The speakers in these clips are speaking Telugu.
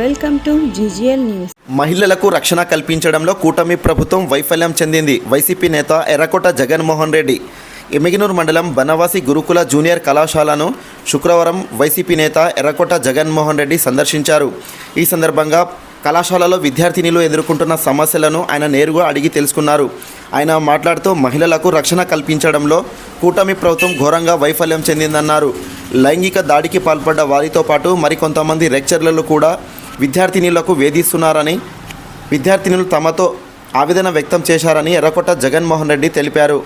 Welcome to GGL news. మహిళలకు రక్షణ కల్పించడంలో కూటమి ప్రభుత్వం వైఫల్యం చెందింది. వైసీపీ నేత ఎర్రకోట జగన్మోహన్ రెడ్డి ఎమిగినూరు మండలం బనవాసి గురుకుల జూనియర్ కళాశాలను శుక్రవారం వైసీపీ నేత ఎర్రకోట జగన్మోహన్ రెడ్డి సందర్శించారు. ఈ సందర్భంగా కళాశాలలో విద్యార్థినిలు ఎదుర్కొంటున్న సమస్యలను ఆయన నేరుగా అడిగి తెలుసుకున్నారు. ఆయన మాట్లాడుతూ మహిళలకు రక్షణ కల్పించడంలో కూటమి ప్రభుత్వం ఘోరంగా వైఫల్యం చెందిందన్నారు. లైంగిక దాడికి పాల్పడ్డ వారితో పాటు మరికొంతమంది లెక్చర్లలో కూడా విద్యార్థినిలకు వేధిస్తున్నారని విద్యార్థినులు తమతో ఆవేదన వ్యక్తం చేశారని ఎర్రకొట్ట జగన్మోహన్ రెడ్డి తెలిపారు.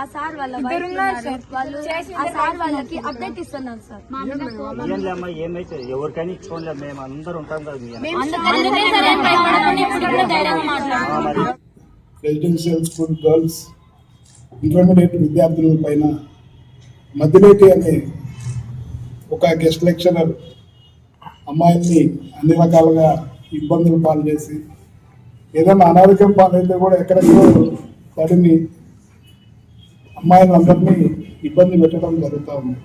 ఆ సార్ వాళ్ళ వైఫ్ ఉన్నారు. వాళ్ళు ఆ సార్ వాళ్ళకి అప్డేట్ ఇస్తున్నారు సార్. ఏంలే అమ్మా ఏమైతే ఎవరికైనా ఇచ్చుకోండి మేము అందరూ ఉంటాం కదా రెసిడెన్షియల్ స్కూల్ గర్ల్స్ ఇంటర్మీడియట్ విద్యార్థుల పైన మధ్యలోకి అనే ఒక గెస్ట్ లెక్చరర్ అమ్మాయిల్ని అన్ని రకాలుగా ఇబ్బందులు పాలు చేసి ఏదైనా అనారోగ్యం పాలైతే కూడా ఎక్కడెక్కడో తడిమి అమ్మాయిలందరినీ ఇబ్బంది పెట్టడం జరుగుతూ ఉంది.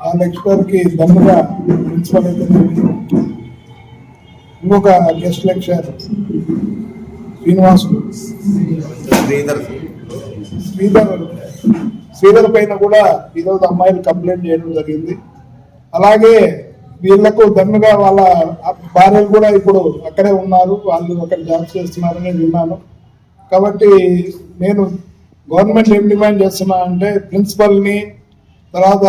ఆ లెక్చరర్కి దమ్ముగా ప్రిన్సిపల్ అయితే ఇంకొక గెస్ట్ లెక్చర్ శ్రీనివాసులు. శ్రీధర్ శ్రీధర్ పైన కూడా ఈరోజు అమ్మాయిలు కంప్లైంట్ చేయడం జరిగింది. అలాగే వీళ్ళకు దన్నుగా వాళ్ళ భార్యలు కూడా ఇప్పుడు అక్కడే ఉన్నారు. వాళ్ళు అక్కడ జాబ్ చేస్తున్నారని విన్నాను. కాబట్టి నేను గవర్నమెంట్ ఏం డిమాండ్ చేస్తున్నా అంటే ప్రిన్సిపల్ని తర్వాత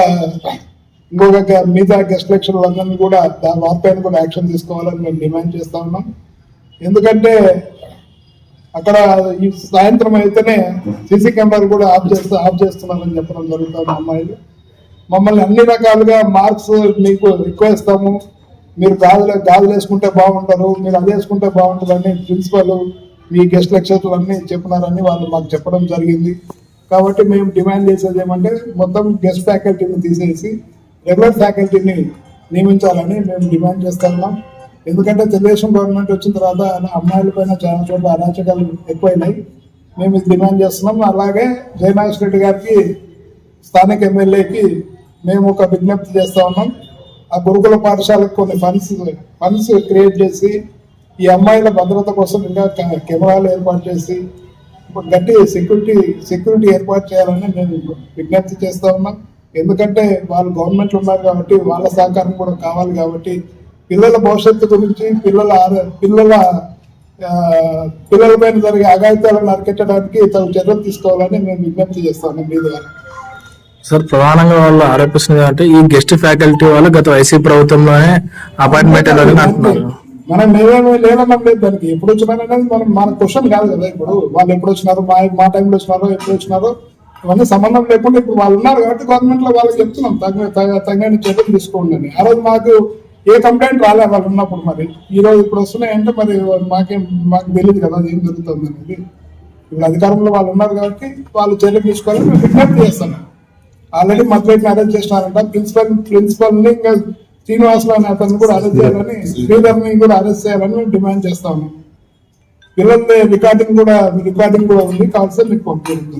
ఇంకొక గ- మిగతా గెస్ట్ లెక్చర్లందరినీ కూడా దాని వారిపైన కూడా యాక్షన్ తీసుకోవాలని మేము డిమాండ్ చేస్తా ఉన్నాం. ఎందుకంటే అక్కడ ఈ సాయంత్రం అయితేనే సీసీ కెమెరాలు కూడా ఆఫ్ చేస్తూ ఆఫ్ చేస్తున్నారని చెప్పడం జరుగుతుంది అమ్మాయిలు. మమ్మల్ని అన్ని రకాలుగా మార్క్స్ మీకు ఎక్కువ ఇస్తాము. మీరు గాజులు గాజులు వేసుకుంటే బాగుంటారు మీరు అది వేసుకుంటే బాగుంటుందని ప్రిన్సిపల్ మీ గెస్ట్ లెక్చర్లు అన్నీ చెప్పినారని వాళ్ళు మాకు చెప్పడం జరిగింది. కాబట్టి మేము డిమాండ్ చేసేది ఏమంటే మొత్తం గెస్ట్ ఫ్యాకల్టీని తీసేసి రెగ్యులర్ ఫ్యాకల్టీని నియమించాలని మేము డిమాండ్ చేస్తున్నాం ఎందుకంటే తెలుగుదేశం గవర్నమెంట్ వచ్చిన తర్వాత అమ్మాయిల పైన చాలా చోట్ల అరాచకాలు ఎక్కువైనాయి. మేము ఇది డిమాండ్ చేస్తున్నాం. అలాగే జయనాథ్ రెడ్డి గారికి స్థానిక ఎమ్మెల్యేకి మేము ఒక విజ్ఞప్తి చేస్తా ఉన్నాం. ఆ గురుకుల పాఠశాలకు కొన్ని ఫండ్స్ ఫండ్స్ క్రియేట్ చేసి ఈ అమ్మాయిల భద్రత కోసం ఇంకా కెమెరాలు ఏర్పాటు చేసి గట్టి సెక్యూరిటీ సెక్యూరిటీ ఏర్పాటు చేయాలని మేము విజ్ఞప్తి చేస్తా ఉన్నాం. ఎందుకంటే వాళ్ళు గవర్నమెంట్ ఉన్నారు కాబట్టి వాళ్ళ సహకారం కూడా కావాలి కాబట్టి పిల్లల భవిష్యత్తు గురించి పిల్లల పిల్లల ఆ, పిల్లల పైన జరిగే అఘాయితాలను అరికెట్టడానికి తగు చర్యలు తీసుకోవాలని మేము విజ్ఞప్తి చేస్తాము మీ ద్వారా. సార్ ప్రధానంగా వాళ్ళు ఆరోపిస్తున్నది అంటే ఈ గెస్ట్ ఫ్యాకల్టీ వాళ్ళు గత వైసీపీ ప్రభుత్వంలోనే అపాయింట్మెంట్ అంటున్నారు. మనం మేమేమి లేదన్నాం లేదు దానికి. ఎప్పుడు వచ్చినారనేది మనం మన క్వశ్చన్ కాదు కదా ఇప్పుడు. వాళ్ళు ఎప్పుడు వచ్చినారు మా మా టైంలో వచ్చినారో ఎప్పుడు వచ్చినారో ఇవన్నీ సంబంధం లేకుండా ఇప్పుడు వాళ్ళు ఉన్నారు కాబట్టి గవర్నమెంట్లో వాళ్ళకి చెప్తున్నాం. తగ్గ తగ్గ- తగిన చర్యలు తీసుకోండి అని. ఆ రోజు మాకు ఏ కంప్లైంట్ రాలే వాళ్ళు ఉన్నప్పుడు మరి. ఈ రోజు ఇప్పుడు వస్తున్నాయంటే మరి మాకేం మాకు తెలియదు కదా ఏం జరుగుతుంది అనేది. ఇప్పుడు అధికారంలో వాళ్ళు ఉన్నారు కాబట్టి వాళ్ళు చర్యలు తీసుకోవాలని విజ్ఞప్తి చేస్తున్నాం. ఆల్రెడీ మధ్యలో అరెస్ట్ చేసినారంట. ప్రిన్సిపల్ ప్రిన్సిపల్ని ఇంకా శ్రీనివాసులు అనే అతను కూడా అరెస్ట్ చేయాలని శ్రీధర్ని కూడా అరెస్ట్ చేయాలని మేము డిమాండ్ చేస్తాము ఉన్నాం. పిల్లల రికార్డింగ్ కూడా రికార్డింగ్ కూడా ఉంది. కావాల్సి మీకు పంపిస్తుంది